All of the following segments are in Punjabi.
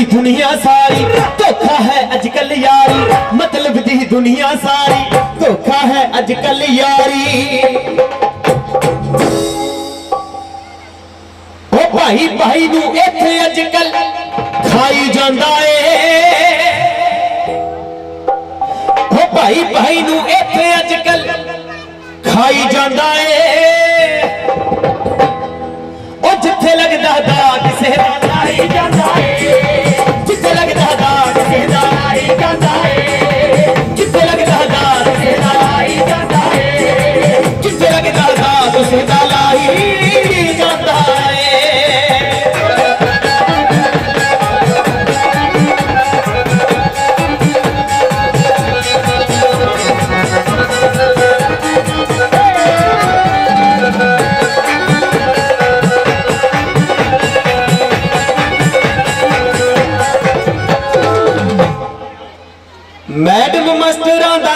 ਦੀ ਦੁਨੀਆ ਸਾਰੀ ਧੋਖਾ ਹੈ ਅੱਜ ਕੱਲ ਯਾਰੀ, ਮਤਲਬ ਦੀ ਦੁਨੀਆ ਸਾਰੀ ਧੋਖਾ ਹੈ ਅੱਜ ਕੱਲ ਯਾਰੀ। ਉਹ ਭਾਈ ਭਾਈ ਨੂੰ ਇੱਥੇ ਅੱਜ ਕੱਲ ਖਾਈ ਜਾਂਦਾ ਏ। ਉਹ ਭਾਈ ਭਾਈ ਨੂੰ ਇੱਥੇ ਅੱਜ ਕੱਲ ਖਾਈ ਜਾਂਦਾ ਏ।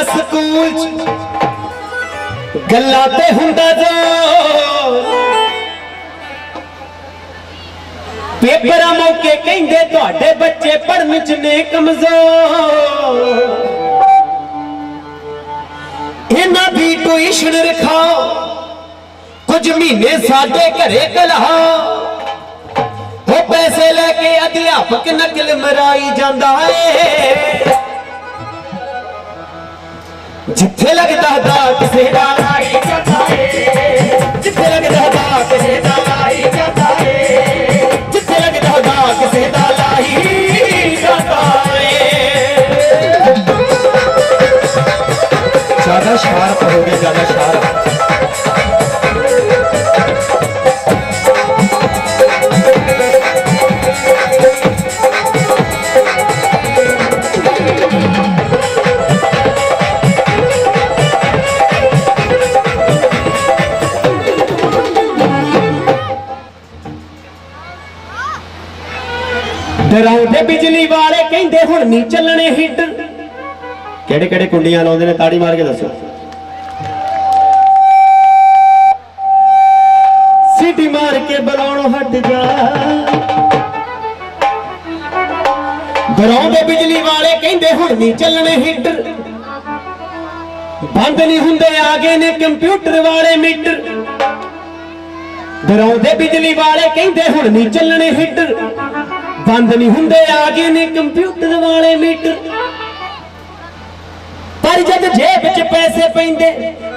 ਸਕੂਲ ਚ ਗੱਲਾਂ ਤੇ ਹੁੰਦਾ ਜੋ ਪੇਪਰਾਂ ਮੌਕੇ ਕਹਿੰਦੇ ਤੁਹਾਡੇ ਬੱਚੇ ਪੜ੍ਹਨ ਚ ਨੇ ਕਮਜ਼ੋਰ। ਇਹਨਾਂ ਦੀ ਟਿਊਸ਼ਨ ਰਖਾਓ, ਕੁਝ ਮਹੀਨੇ ਸਾਡੇ ਘਰੇ ਕਲਹਾਓ। ਉਹ ਪੈਸੇ ਲੈ ਕੇ ਅਧਿਆਪਕ ਨਕਲ ਮਰਾਈ ਜਾਂਦਾ ਏ। ਜਿੱਥੇ ਲੱਗਦਾ ਦਾ ਕਿਸੇ ਦਾ ਲਾਈ ਜਾਂਦਾ ਏ ਜਿੱਥੇ ਲੱਗਦਾ ਦਾ ਕਿਸੇ ਦਾ ਲਾਈ ਜਾਂਦਾ ਏ ਜਿੱਥੇ ਲੱਗਦਾ ਦਾ ਕਿਸੇ ਦਾ ਲਾਈ ਜਾਂਦਾ ਏ। ਜ਼ਿਆਦਾ ਸ਼ਾਰਪ ਹੋ ਗਏ ਜ਼ਿਆਦਾ ਸ਼ਾਰਪ। ਡਰਾਉਂਦੇ ਬਿਜਲੀ ਵਾਲੇ ਕਹਿੰਦੇ ਹੁਣ ਨਹੀਂ ਚੱਲਣੇ ਹੀਟਰ ਕਿਹੜੇ ਕਿਹੜੇ ਕੁੰਡੀਆਂ ਲਾਉਂਦੇ ਨੇ ਤਾੜੀ ਮਾਰ ਕੇ ਦੱਸੋ। ਸੀਟੀ ਮਾਰ ਕੇ ਬੁਲਾਉਣੋਂ ਹਟ ਜਾ। ਡਰਾਉਂਦੇ ਬਿਜਲੀ ਵਾਲੇ ਕਹਿੰਦੇ ਹੁਣ ਨਹੀਂ ਚੱਲਣੇ ਹੀਟਰ ਬੰਦ ਨਹੀਂ ਹੁੰਦੇ ਆ ਗਏ ਨੇ ਕੰਪਿਊਟਰ ਵਾਲੇ ਮੀਟਰ। ਡਰਾਉਂਦੇ ਬਿਜਲੀ ਵਾਲੇ ਕਹਿੰਦੇ ਹੁਣ ਨਹੀਂ ਚੱਲਣੇ ਹੀਟਰ ਬੰਦ ਨਹੀਂ ਹੁੰਦੇ ਆ ਗਏ ਨੇ ਕੰਪਿਊਟਰ ਵਾਲੇ ਮੀਟਰ। ਪਰ ਜਦ ਜੇਬ 'ਚ ਪੈਸੇ ਪੈਂਦੇ,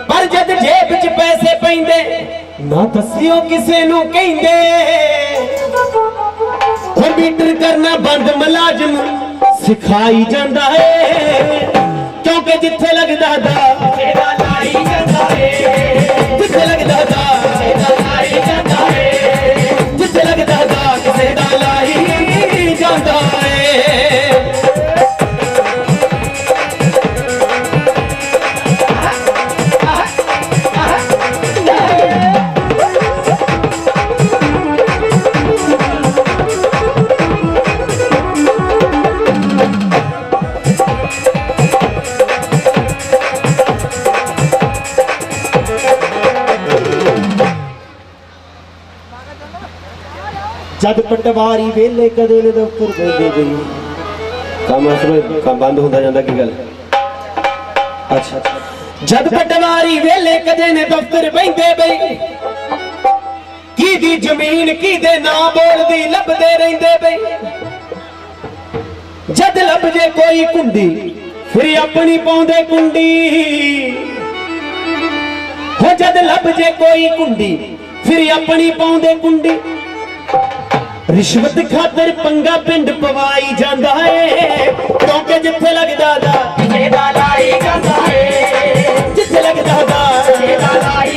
ਪਰ ਜਦ ਜੇਬ 'ਚ ਪੈਸੇ ਪੈਂਦੇ, ਨਾ ਦੱਸਿਓ ਕਿਸੇ ਨੂੰ ਕਹਿੰਦੇ, ਹੁਣ ਮੀਟਰ ਕਰਨਾ ਬੰਦ ਮੁਲਾਜ਼ਮ ਸਿਖਾਈ ਜਾਂਦਾ ਏ। ਕਿਉਂਕਿ ਜਿੱਥੇ ਲੱਗਦਾ ਦਾ ਜਦ ਪਟਵਾਰੀ ਵੇਲੇ ਕਦੇ ਨੇ ਦਫ਼ਤਰ ਬੈਠੇ ਗਈ। ਕੰਮ ਅਸਲ ਕੰਮ ਬੰਦ ਹੁੰਦਾ ਜਾਂਦਾ ਕੀ ਗੱਲ? ਅੱਛਾ। ਜਦ ਪਟਵਾਰੀ ਵੇਲੇ ਕਦੇ ਨੇ ਦਫ਼ਤਰ ਬੈਠੇ ਬਈ। ਕੀ ਦੀ ਜ਼ਮੀਨ ਕੀ ਦੇ ਨਾਂ ਬੋਲਦੀ ਲੱਭਦੇ ਰਹਿੰਦੇ ਬਈ। ਜਦ ਲੱਭ ਜੇ ਕੋਈ ਕੁੰਡੀ ਫਿਰ ਆਪਣੀ ਪਾਉਂਦੇ ਕੁੰਡੀ। ਹੋ ਜਦ ਲੱਭ ਜੇ ਕੋਈ ਕੁੰਡੀ ਫਿਰ ਆਪਣੀ ਪਾਉਂਦੇ ਕੁੰਡੀ। ਰਿਸ਼ਵਤ ਖਾਤਰ ਪੰਗਾ ਪਿੰਡ ਪਵਾਈ ਜਾਂਦਾ ਏ। ਕਿਉਂਕਿ ਜਿੱਥੇ ਲੱਗਦਾ ਦਾ ਕਿਸੇ ਦਾ ਲਾਈ ਜਾਂਦਾ ਏ ਜਿੱਥੇ ਲੱਗਦਾ ਦਾ। ਕਿਸੇ ਦਾ ਲਾਈ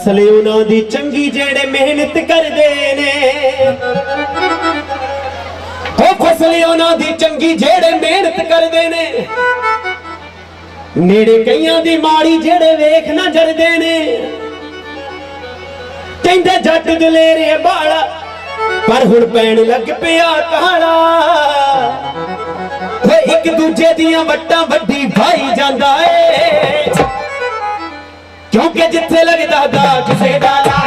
ਫਸਲ ਉਹਨਾਂ ਦੀ ਚੰਗੀ ਜਿਹੜੇ ਮਿਹਨਤ ਕਰਦੇ ਨੇ। ਉਹ ਫਸਲ ਉਹਨਾਂ ਦੀ ਚੰਗੀ ਜਿਹੜੇ ਮਿਹਨਤ ਕਰਦੇ ਨੇ। ਨੇੜੇ ਕਈਆਂ ਦੀ ਮਾੜੀ ਜਿਹੜੇ ਵੇਖ ਨਾ ਜਰਦੇ ਨੇ। ਕਹਿੰਦੇ ਜੱਟ ਦਲੇਰੇ ਬਾਲਾ ਪਰ ਹੁਣ ਪੈਣ ਲੱਗ ਪਿਆ ਕਾਲਾ। ਵੇ ਇੱਕ ਦੂਜੇ ਦੀਆਂ ਵੱਟਾਂ ਵੱਡੀ ਭਾਈ ਜਾਂਦਾ ਏ। ਕਿਉਂਕਿ ਜਿੱਥੇ ਲੱਗਦਾ ਦਾ ਕਿਸੇ ਦਾ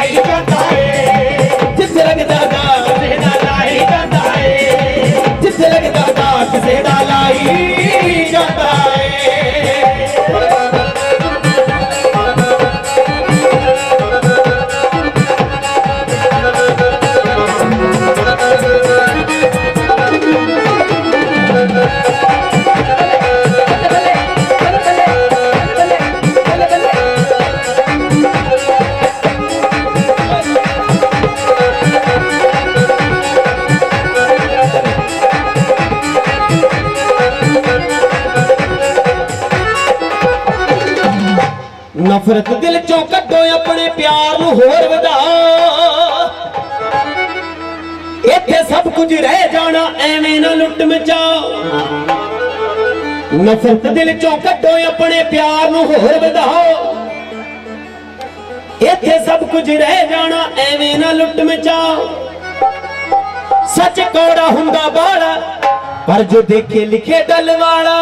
ਨਫ਼ਰਤ ਦਿਲ ਚੋਂ ਕੱਢੋ ਆਪਣੇ ਪਿਆਰ ਨੂੰ ਹੋਰ ਵਧਾਓ ਇੱਥੇ ਸਭ ਕੁਝ ਰਹਿ ਜਾਣਾ, ਐਵੇਂ ਨਾ ਲੁੱਟ ਮਚਾਓ। ਨਫ਼ਰਤ ਦਿਲ ਚੋਂ ਕੱਢੋ ਆਪਣੇ ਪਿਆਰ ਨੂੰ ਹੋਰ ਵਧਾਓ। ਇੱਥੇ ਸਭ ਕੁਝ ਰਹਿ ਜਾਣਾ, ਐਵੇਂ ਨਾ ਲੁੱਟ ਮਚਾਓ। ਸੱਚ ਕੋੜਾ ਹੁੰਦਾ ਬਾਲਾ, ਪਰ ਜੋ ਦੇਖੇ ਲਿਖੇ ਦਲ ਵਾਲਾ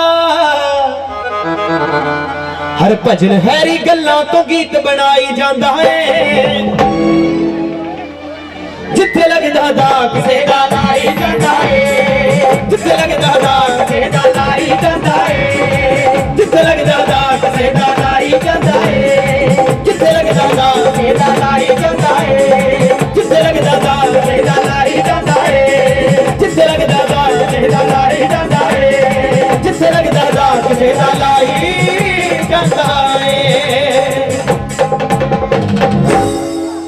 ਹਰ ਭਜਨ ਹੈਰੀ ਗੱਲਾਂ ਤੋਂ ਗੀਤ ਬਣਾਈ ਜਾਂਦਾ ਏ ਜਿੱਥੇ ਲੱਗਦਾ ਦਾ ਕਿਸੇ ਦਾ